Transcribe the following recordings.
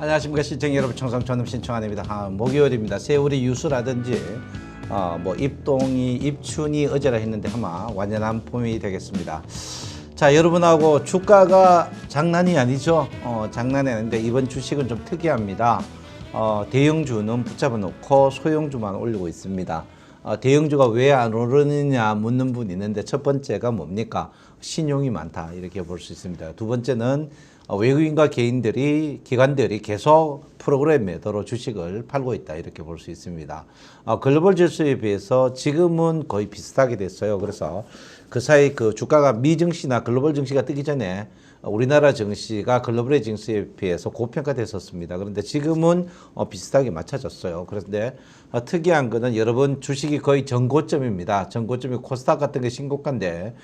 안녕하십니까 시청 여러분 청성 전업 신청환입니다. 아, 목요일입니다. 세월이 유수라든지 어, 뭐 입동이 입춘이 어제라 했는데 아마 완연한 봄이 되겠습니다. 자 여러분하고 주가가 장난이 아니죠. 어, 장난이 아닌데 이번 주식은 좀 특이합니다. 어, 대형주는 붙잡아 놓고 소형주만 올리고 있습니다. 어, 대형주가 왜 안 오르느냐 묻는 분이 있는데 첫 번째가 뭡니까? 신용이 많다 이렇게 볼 수 있습니다. 두 번째는 어, 외국인과 개인들이 기관들이 계속 프로그램 매도로 주식을 팔고 있다 이렇게 볼 수 있습니다. 어, 글로벌 지수에 비해서 지금은 거의 비슷하게 됐어요. 그래서 그 사이 그 주가가 미 증시나 글로벌 증시가 뜨기 전에 우리나라 증시가 글로벌의 증시에 비해서 고평가됐었습니다. 그런데 지금은 어, 비슷하게 맞춰졌어요. 그런데 어, 특이한 거는 여러분 주식이 거의 전고점입니다. 전고점이 코스닥 같은 게 신고가인데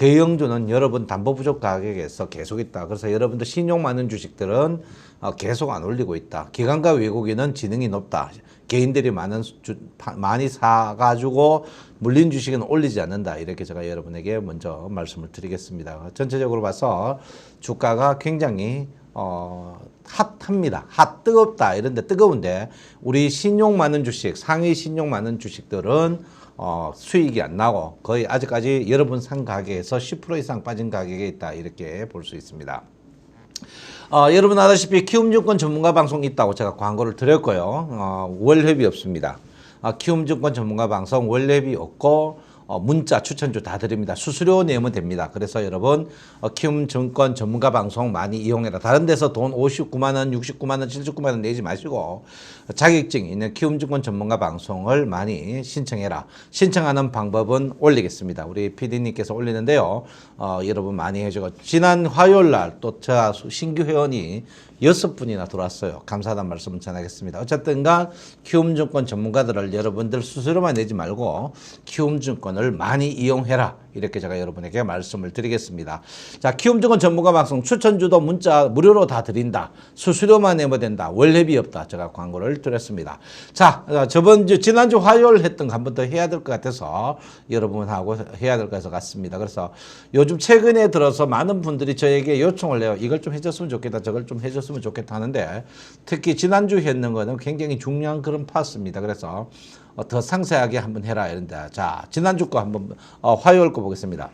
대형주는 여러분 담보 부족 가격에서 계속 있다. 그래서 여러분들 신용 많은 주식들은 어, 계속 안 올리고 있다. 기관과 외국인은 지능이 높다. 개인들이 많은 주, 파, 많이 사가지고 물린 주식은 올리지 않는다. 이렇게 제가 여러분에게 먼저 말씀을 드리겠습니다. 전체적으로 봐서 주가가 굉장히 어, 핫합니다. 핫 뜨겁다. 이런데 뜨거운데 우리 신용 많은 주식, 상위 신용 많은 주식들은 어, 수익이 안 나고 거의 아직까지 여러분 산 가격에서 10% 이상 빠진 가격에 있다 이렇게 볼 수 있습니다. 어, 여러분 아다시피 키움증권 전문가 방송 있다고 제가 광고를 드렸고요. 어, 월회비 없습니다. 어, 키움증권 전문가 방송 월회비 없고 어, 문자 추천주 다 드립니다. 수수료 내면 됩니다. 그래서 여러분 어, 키움 증권 전문가 방송 많이 이용해라. 다른 데서 돈 59만 원, 69만 원, 79만 원 내지 마시고 자격증이 있는 키움 증권 전문가 방송을 많이 신청해라. 신청하는 방법은 올리겠습니다. 우리 PD님께서 올리는데요. 어, 여러분 많이 해주고 지난 화요일 날또 저 신규 회원이 여섯 분이나 들어왔어요. 감사하다는 말씀을 전하겠습니다. 어쨌든간 키움증권 전문가들을 여러분들 수수료만 내지 말고 키움증권을 많이 이용해라. 이렇게 제가 여러분에게 말씀을 드리겠습니다. 자, 키움증권 전문가 방송 추천주도 문자 무료로 다 드린다. 수수료만 내면 된다. 월회비 없다. 제가 광고를 드렸습니다. 자, 어, 저번 주 지난주 화요일 했던 거 한 번 더 해야 될 것 같아서 여러분하고 해야 될 것 같습니다. 그래서 요즘 최근에 들어서 많은 분들이 저에게 요청을 해요. 이걸 좀 해줬으면 좋겠다. 저걸 좀 해줬으면 좋겠다 하는데 특히 지난주 했는 거는 굉장히 중요한 그런 파스입니다. 그래서 어, 더 상세하게 한번 해라 이런데 자 지난주 거 한번 어, 화요일 거 보겠습니다.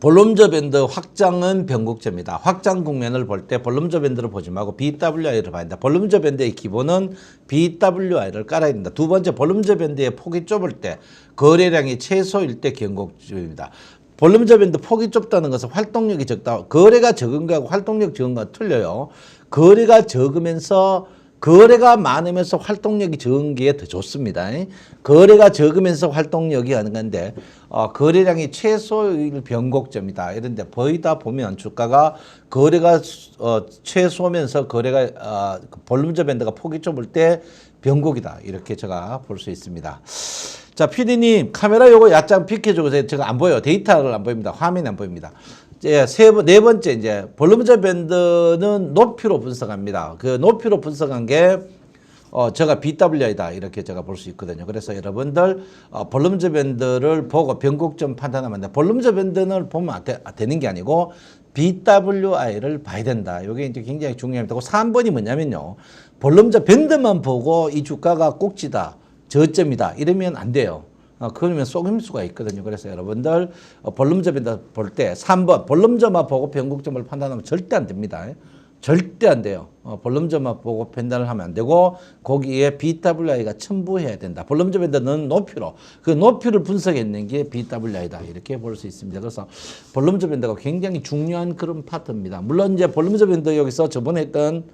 볼륨저 밴드 확장은 변곡점이다. 확장 국면을 볼 때 볼륨저 밴드를 보지 말고 BWI를 봐야 된다. 볼륨저 밴드의 기본은 BWI를 깔아야 된다. 두 번째 볼륨저 밴드의 폭이 좁을 때 거래량이 최소일 때 변곡점입니다. 볼륨저 밴드 폭이 좁다는 것은 활동력이 적다. 거래가 적은 거하고 활동력 적은 거가 틀려요. 거래가 적으면서 거래가 많으면서 활동력이 적은 게 더 좋습니다. 거래가 적으면서 활동력이 하는 건데 어, 거래량이 최소일 변곡점이다. 이런데 보이다 보면 주가가 거래가 어, 최소면서 거래가 어, 볼륨저 밴드가 폭이 좁을 때 변곡이다. 이렇게 제가 볼 수 있습니다. 자, 피디님 카메라 요거 약간 비켜주세요. 제가 안 보여요. 데이터를 안 보입니다. 화면이 안 보입니다. 이제 세 번, 네 번째 이제 볼륨저 밴드는 높이로 분석합니다. 그 높이로 분석한 게 어, 제가 BWI다 이렇게 제가 볼 수 있거든요. 그래서 여러분들 어, 볼륨저 밴드를 보고 변곡점 판단하면 돼. 볼륨저 밴드는 보면 안 되, 되는 게 아니고 BWI를 봐야 된다. 이게 이제 굉장히 중요합니다. 그 3번이 뭐냐면요. 볼륨저 밴드만 보고 이 주가가 꼭지다, 저점이다 이러면 안 돼요. 어, 그러면 속임 수가 있거든요. 그래서 여러분들 어, 밴드 볼때 3번 볼륨저만 보고 변곡점을 판단하면 절대 안 됩니다. 절대 안 돼요. 어, 볼륨저만 보고 판단을 하면 안 되고 거기에 BWI가 첨부해야 된다. 볼륨저 밴드는 높이로 그 높이를 분석했는 게 BWI다 이렇게 볼 수 있습니다. 그래서 볼륨저 밴드가 굉장히 중요한 그런 파트입니다. 물론 이제 볼륨저 밴드 여기서 저번에 했던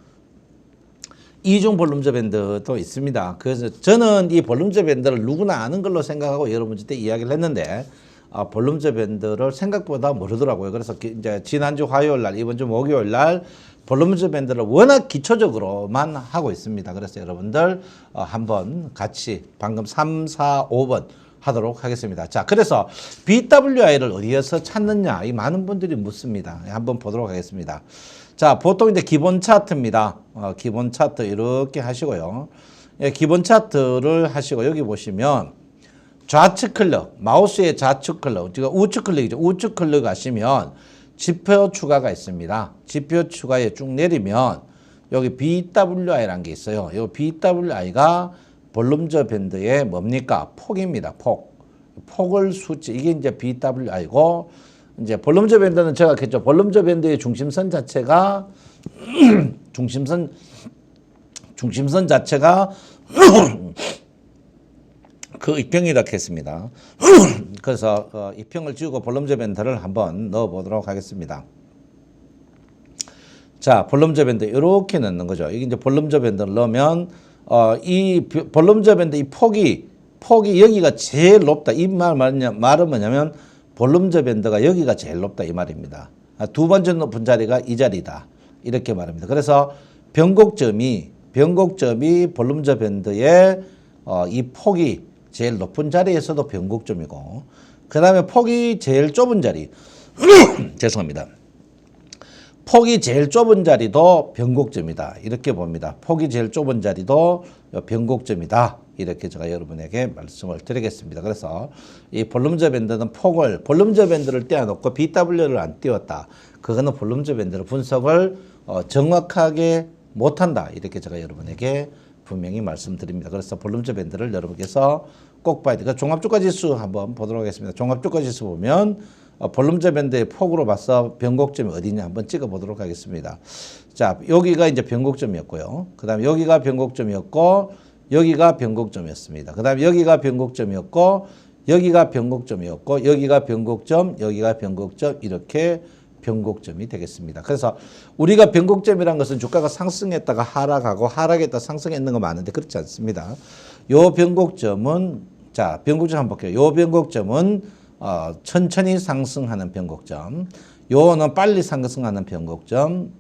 이중 볼륨저 밴드도 있습니다. 그래서 저는 이 볼륨저 밴드를 누구나 아는 걸로 생각하고 여러분한테 이야기를 했는데 아, 볼륨저 밴드를 생각보다 모르더라고요. 그래서 기- 이제 지난주 화요일 날, 이번 주 목요일 날 볼륨저 밴드를 워낙 기초적으로만 하고 있습니다. 그래서 여러분들 어, 한번 같이 방금 3, 4, 5번 하도록 하겠습니다. 자, 그래서 BWI를 어디에서 찾느냐? 이 많은 분들이 묻습니다. 예, 한번 보도록 하겠습니다. 자, 보통 이제 기본 차트입니다. 어, 기본 차트 이렇게 하시고요. 예, 기본 차트를 하시고 여기 보시면 좌측 클릭, 마우스의 좌측 클릭, 우측 클릭이죠. 우측 클릭 하시면 지표 추가가 있습니다. 지표 추가에 쭉 내리면 여기 BWI라는 게 있어요. 이 BWI가 볼륨저 밴드의 뭡니까? 폭입니다. 폭. 폭을 수치 이게 이제 BWI고 이제 볼륨저 밴드는 제가 했죠. 볼륨저 밴드의 중심선 자체가 중심선 중심선 자체가 그 이평이라 했습니다. 그래서 어, 이평을 지우고 볼륨저 밴드를 한번 넣어 보도록 하겠습니다. 자, 볼륨저 밴드 이렇게 넣는 거죠. 이게 이제 볼륨저 밴드를 넣으면 어, 이 비- 볼륨저 밴드 이 폭이 폭이 여기가 제일 높다. 이 말 말이냐 말은 뭐냐면 볼륨저 밴드가 여기가 제일 높다 이 말입니다. 아, 두 번째 높은 자리가 이 자리다. 이렇게 말합니다. 그래서 변곡점이 변곡점이 볼륨저 밴드의 어, 이 폭이 제일 높은 자리에서도 변곡점이고 그 다음에 폭이 제일 좁은 자리 죄송합니다. 폭이 제일 좁은 자리도 변곡점이다. 이렇게 봅니다. 폭이 제일 좁은 자리도 변곡점이다. 이렇게 제가 여러분에게 말씀을 드리겠습니다. 그래서 이 볼륨저 밴드는 폭을 볼륨저 밴드를 떼어놓고 BW를 안 띄웠다. 그거는 볼륨저 밴드를 분석을 어, 정확하게 못한다. 이렇게 제가 여러분에게 분명히 말씀드립니다. 그래서 볼륨저 밴드를 여러분께서 꼭 봐야 돼요. 종합주가 지수 한번 보도록 하겠습니다. 종합주가 지수 보면 어, 볼륨저 밴드의 폭으로 봐서 변곡점이 어디냐 한번 찍어 보도록 하겠습니다. 자, 여기가 이제 변곡점이었고요. 그 다음에 여기가 변곡점이었고, 여기가 변곡점이었습니다. 그 다음에 여기가 변곡점이었고, 여기가 변곡점이었고, 여기가 변곡점, 여기가 변곡점, 이렇게 변곡점이 되겠습니다. 그래서 우리가 변곡점이라는 것은 주가가 상승했다가 하락하고 하락했다 상승했는 거 많은데 그렇지 않습니다. 요 변곡점은 자 변곡점 한번 볼게요. 요 변곡점은 어, 천천히 상승하는 변곡점, 요는 빨리 상승하는 변곡점,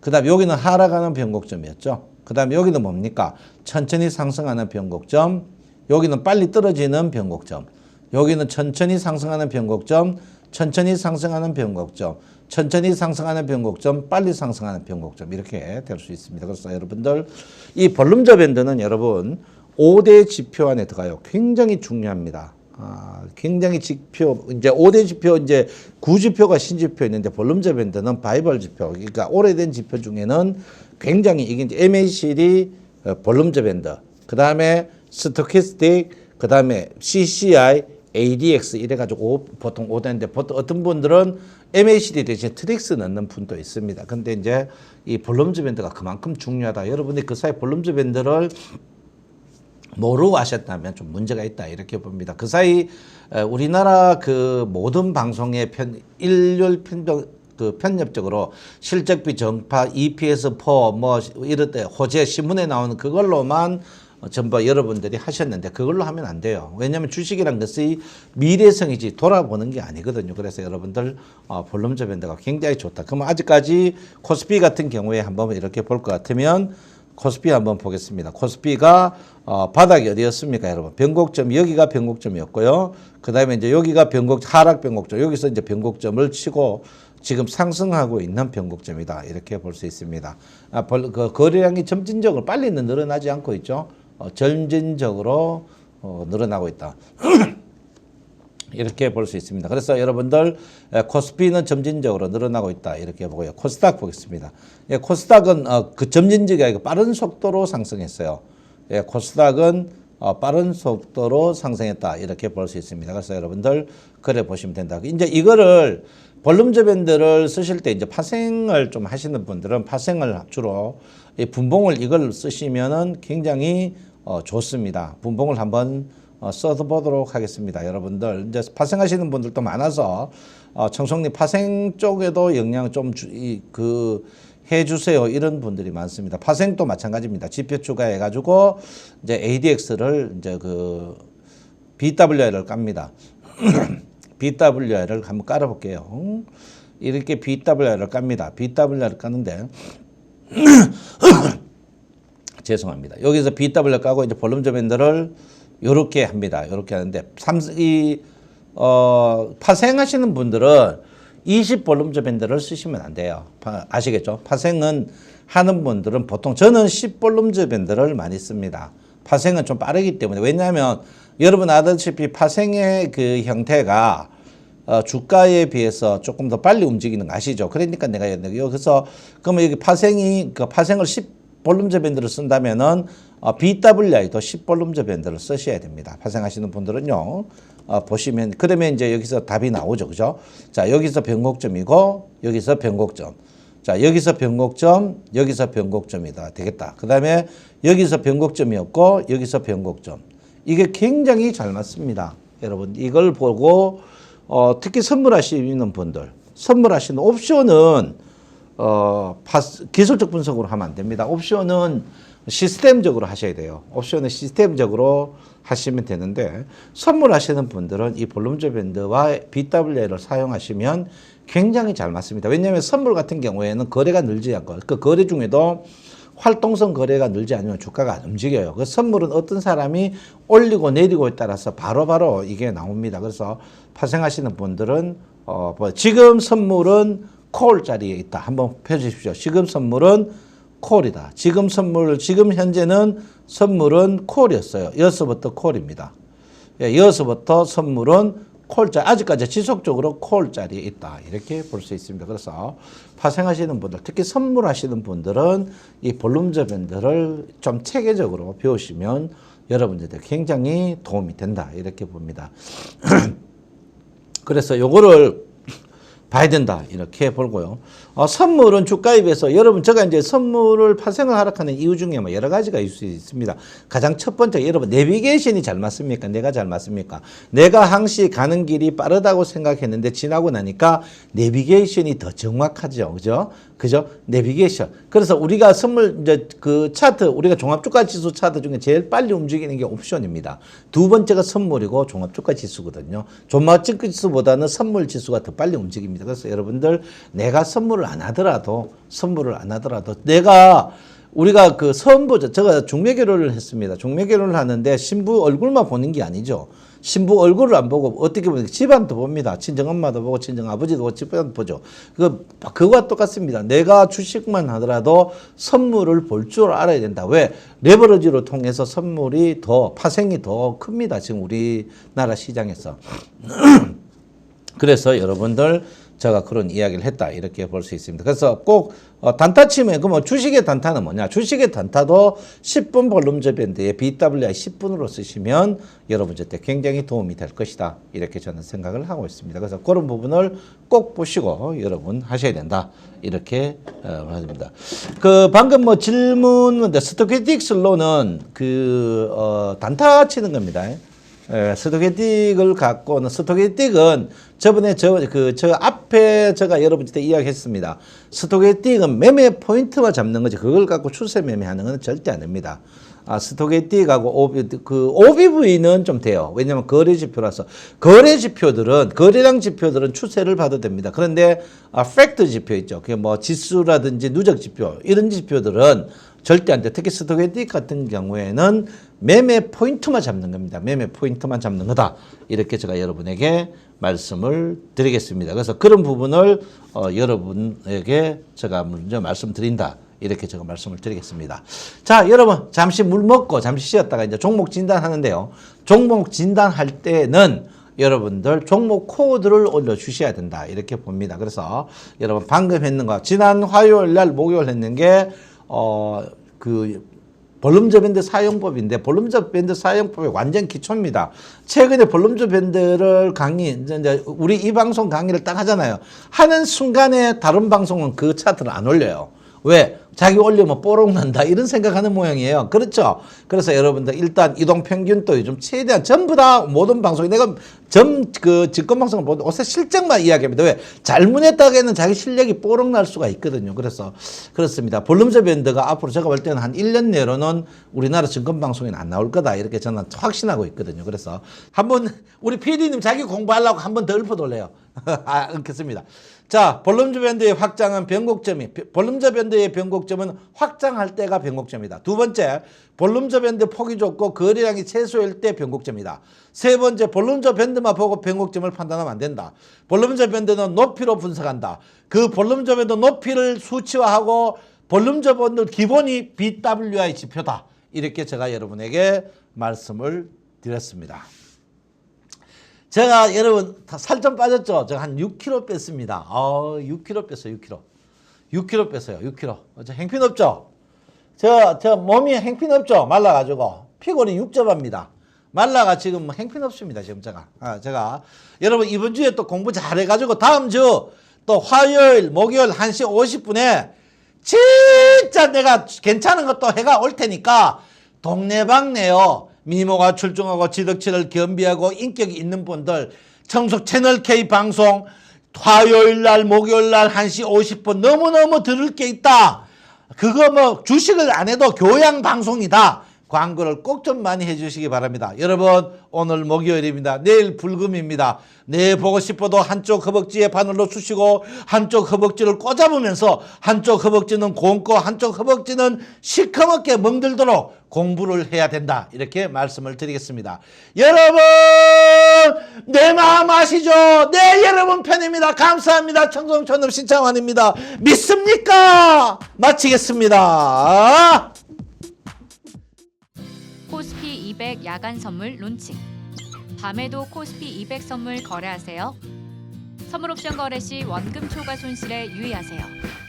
그다음 여기는 하락하는 변곡점이었죠. 그다음 여기는 뭡니까? 천천히 상승하는 변곡점, 여기는 빨리 떨어지는 변곡점, 여기는 천천히 상승하는 변곡점, 천천히 상승하는 변곡점, 천천히 상승하는 변곡점, 빨리 상승하는 변곡점 이렇게 될 수 있습니다. 그래서 여러분들 이 볼륨저 밴드는 여러분 5대 지표 안에 들어가요. 굉장히 중요합니다. 아, 굉장히 지표 이제 5대 지표 이제 구지표가 신지표 있는데 볼륨저 밴드는 바이벌 지표 그러니까 오래된 지표 중에는 굉장히 이게 이제 MACD 어, 볼륨저 밴드 그다음에 스토키스틱 그다음에 CCI ADX 이래 가지고 보통 5대인데 보통 어떤 분들은 MACD 대신 트릭스 넣는 분도 있습니다. 근데 이제 이 볼륨저 밴드가 그만큼 중요하다. 여러분이 그 사이 볼륨저 밴드를 모르고 하셨다면 좀 문제가 있다 이렇게 봅니다. 그 사이 에, 우리나라 그 모든 방송의 편 일률 편적 그 편협적으로 실적비 정파 EPS 포뭐 이럴 때 호재 신문에 나오는 그걸로만 어, 전부 여러분들이 하셨는데 그걸로 하면 안 돼요. 왜냐하면 주식이란 것이 미래성이지 돌아보는 게 아니거든요. 그래서 여러분들 어, 볼륨저 밴드가 굉장히 좋다. 그러면 아직까지 코스피 같은 경우에 한번 이렇게 볼 것 같으면 코스피 한번 보겠습니다. 코스피가 어, 바닥이 어디였습니까, 여러분? 변곡점 여기가 변곡점이었고요. 그다음에 이제 여기가 변곡 하락 변곡점 여기서 이제 변곡점을 치고 지금 상승하고 있는 변곡점이다 이렇게 볼 수 있습니다. 아, 벌- 그 거래량이 점진적으로 빨리는 늘어나지 않고 있죠. 어, 점진적으로 어, 늘어나고 있다. 이렇게 볼 수 있습니다. 그래서 여러분들 에, 코스피는 점진적으로 늘어나고 있다 이렇게 보고요. 코스닥 보겠습니다. 예, 코스닥은 어, 그 점진적이 아니고 빠른 속도로 상승했어요. 예, 코스닥은 어, 빠른 속도로 상승했다 이렇게 볼 수 있습니다. 그래서 여러분들 그래 보시면 된다. 이제 이거를 볼륨저 밴드를 쓰실 때 이제 파생을 좀 하시는 분들은 파생을 주로 이 분봉을 이걸 쓰시면은 굉장히 어, 좋습니다. 분봉을 한번 어, 써보도록 하겠습니다. 여러분들 이제 파생하시는 분들도 많아서 어, 청송리 파생 쪽에도 영향 좀그 해주세요 이런 분들이 많습니다. 파생도 마찬가지입니다. 지표 추가해 가지고 이제 ADX를 이제 그 BWR을 깝니다. BWR을 한번 깔아볼게요. 이렇게 BWR을 깝니다. BWR을 까는데 죄송합니다. 여기서 BW 까고 이제 볼륨 저 밴드를 요렇게 합니다. 요렇게 하는데 삼, 이, 어, 파생하시는 분들은 20 볼륨저 밴드를 쓰시면 안 돼요. 파- 아시겠죠? 파생은 하는 분들은 보통 저는 10 볼륨저 밴드를 많이 씁니다. 파생은 좀 빠르기 때문에 왜냐하면 여러분 아다시피 파생의 그 형태가 어, 주가에 비해서 조금 더 빨리 움직이는 거 아시죠? 그러니까 내가 여기서 그러면 여기 파생이 그 파생을 10 볼륨저 밴드를 쓴다면은 어, BWI도 10볼륨저 밴드를 쓰셔야 됩니다. 파생하시는 분들은요. 어, 보시면 그러면 이제 여기서 답이 나오죠. 그죠? 자, 여기서 변곡점이고 여기서 변곡점. 자, 여기서 변곡점, 여기서 변곡점이다. 되겠다. 그다음에 여기서 변곡점이었고 여기서 변곡점. 이게 굉장히 잘 맞습니다. 여러분, 이걸 보고 어, 특히 선물하시는 분들, 선물하시는 옵션은 어, 파스, 기술적 분석으로 하면 안 됩니다. 옵션은 시스템적으로 하셔야 돼요. 옵션은 시스템적으로 하시면 되는데 선물하시는 분들은 이 볼륨저 밴드와 BWA를 사용하시면 굉장히 잘 맞습니다. 왜냐하면 선물 같은 경우에는 거래가 늘지 않고 그 거래 중에도 활동성 거래가 늘지 않으면 주가가 안 움직여요. 그 선물은 어떤 사람이 올리고 내리고에 따라서 바로바로 이게 나옵니다. 그래서 파생하시는 분들은 어, 뭐 지금 선물은 콜 자리에 있다. 한번 펴주십시오. 지금 선물은 콜이다. 지금 선물, 지금 현재는 선물은 콜이었어요. 여기서부터 콜입니다. 예, 여기서부터 선물은 콜자 아직까지 지속적으로 콜 자리에 있다 이렇게 볼 수 있습니다. 그래서 파생하시는 분들 특히 선물하시는 분들은 이 볼륨저 밴드를 좀 체계적으로 배우시면 여러분들한테 굉장히 도움이 된다 이렇게 봅니다. 그래서 요거를 봐야 된다 이렇게 보고요. 어, 선물은 주가에 비해서 여러분 제가 이제 선물을 파생을 하락하는 이유 중에 뭐 여러 가지가 있을 수 있습니다. 가장 첫 번째 여러분 내비게이션이 잘 맞습니까? 내가 잘 맞습니까? 내가 항시 가는 길이 빠르다고 생각했는데 지나고 나니까 내비게이션이 더 정확하죠, 그죠? 그죠? 내비게이션. 그래서 우리가 선물 이제 그 차트 우리가 종합 주가 지수 차트 중에 제일 빨리 움직이는 게 옵션입니다. 두 번째가 선물이고 종합 주가 지수거든요. 종합 주가 지수보다는 선물 지수가 더 빨리 움직입니다. 그래서 여러분들 내가 선물을 안 하더라도 선물을 안 하더라도 내가 우리가 그 선보자 제가 중매 결혼을 했습니다. 중매 결혼을 하는데 신부 얼굴만 보는 게 아니죠. 신부 얼굴을 안 보고 어떻게 보면 집안도 봅니다. 친정 엄마도 보고 친정 아버지도 보고 집안 보죠. 그 그거와 똑같습니다. 내가 주식만 하더라도 선물을 볼 줄 알아야 된다. 왜 레버리지로 통해서 선물이 더 파생이 더 큽니다. 지금 우리나라 시장에서. 그래서 여러분들 제가 그런 이야기를 했다 이렇게 볼 수 있습니다. 그래서 꼭 어, 단타 치면 그뭐 주식의 단타는 뭐냐? 주식의 단타도 10분 볼륨저 밴드에 BWI 10분으로 쓰시면 여러분한테 굉장히 도움이 될 것이다 이렇게 저는 생각을 하고 있습니다. 그래서 그런 부분을 꼭 보시고 여러분 하셔야 된다 이렇게 어, 합니다. 그 방금 뭐 질문 스토캐틱 슬로는 그 어, 단타 치는 겁니다. 예, 스토캐틱을 갖고는 스토캐틱은 저번에 저 그 저 앞에 제가 여러분한테 이야기했습니다. 스토캐틱은 매매 포인트만 잡는 거지 그걸 갖고 추세 매매하는 건 절대 안 됩니다. 아, 스토캐틱하고 오비, 그 OBV는 좀 돼요. 왜냐면 거래 지표라서 거래 지표들은 거래량 지표들은 추세를 봐도 됩니다. 그런데 아, 팩트 지표 있죠. 그게 뭐 지수라든지 누적 지표 이런 지표들은 절대 안 돼. 특히 스토캐틱 같은 경우에는 매매 포인트만 잡는 겁니다. 매매 포인트만 잡는 거다. 이렇게 제가 여러분에게 말씀을 드리겠습니다. 그래서 그런 부분을 어, 여러분에게 제가 먼저 말씀드린다. 이렇게 제가 말씀을 드리겠습니다. 자, 여러분 잠시 물 먹고 잠시 쉬었다가 이제 종목 진단하는데요. 종목 진단할 때는 여러분들 종목 코드를 올려 주셔야 된다. 이렇게 봅니다. 그래서 여러분 방금 했는 거 지난 화요일 날 목요일 했는 게 어, 그 볼륨저 밴드 사용법인데 볼륨저 밴드 사용법이 완전 기초입니다. 최근에 볼륨저 밴드를 강의 이제 우리 이 방송 강의를 딱 하잖아요. 하는 순간에 다른 방송은 그 차트를 안 올려요. 왜? 자기 올리면 뽀록 난다 이런 생각하는 모양이에요. 그렇죠? 그래서 여러분들 일단 이동 평균도 요즘 최대한 전부 다 모든 방송이 내가 전그 직권 방송을 보는데 옷에 실적만 이야기합니다. 왜? 잘못했다기에는 자기 실력이 뽀록 날 수가 있거든요. 그래서 그렇습니다. 볼륨저 밴드가 앞으로 제가 볼 때는 한 1년 내로는 우리나라 증권 방송에는 안 나올 거다 이렇게 저는 확신하고 있거든요. 그래서 한번 우리 PD님 자기 공부하려고 한 번 더 읊어돌래요. 아, 않겠습니다. 자, 볼륨저 밴드의 확장은 변곡점이, 볼륨저 밴드의 변곡점은 확장할 때가 변곡점이다. 두 번째, 볼륨저 밴드 폭이 좁고 거래량이 최소일 때 변곡점이다. 세 번째, 볼륨저 밴드만 보고 변곡점을 판단하면 안 된다. 볼륨저 밴드는 높이로 분석한다. 그 볼륨저 밴드 높이를 수치화하고 볼륨저 밴드 기본이 BWI 지표다. 이렇게 제가 여러분에게 말씀을 드렸습니다. 제가 여러분 살 좀 빠졌죠? 제가 한 6kg 뺐습니다. 어, 6kg 뺐어요, 6kg. 6kg 뺐어요, 6kg. 어, 저 행핀 없죠? 저, 저 몸이 행핀 없죠? 말라가지고. 피골이 육접합니다. 말라가 지금 행핀 없습니다, 지금 제가. 아, 제가. 여러분, 이번 주에 또 공부 잘해가지고 다음 주 또 화요일, 목요일 1시 50분에 진짜 내가 괜찮은 것도 해가 올 테니까 동네방네요. 미모가 출중하고 지덕치를 겸비하고 인격이 있는 분들 청소 채널 K 방송 화요일 날 목요일 날 1시 50분 너무너무 들을 게 있다. 그거 뭐 주식을 안 해도 교양 방송이다. 광고를 꼭 좀 많이 해주시기 바랍니다. 여러분 오늘 목요일입니다. 내일 불금입니다. 내 보고 싶어도 한쪽 허벅지에 바늘로 쑤시고 한쪽 허벅지를 꽂아보면서 한쪽 허벅지는 곰고 한쪽 허벅지는 시커멓게 멍들도록 공부를 해야 된다. 이렇게 말씀을 드리겠습니다. 여러분 내 마음 아시죠? 네 여러분 편입니다. 감사합니다. 청송천업 신창환입니다. 믿습니까? 마치겠습니다. 코스피 200 야간 선물 론칭. 밤에도 코스피 200 선물 거래하세요. 선물 옵션 거래 시 원금 초과 손실에 유의하세요.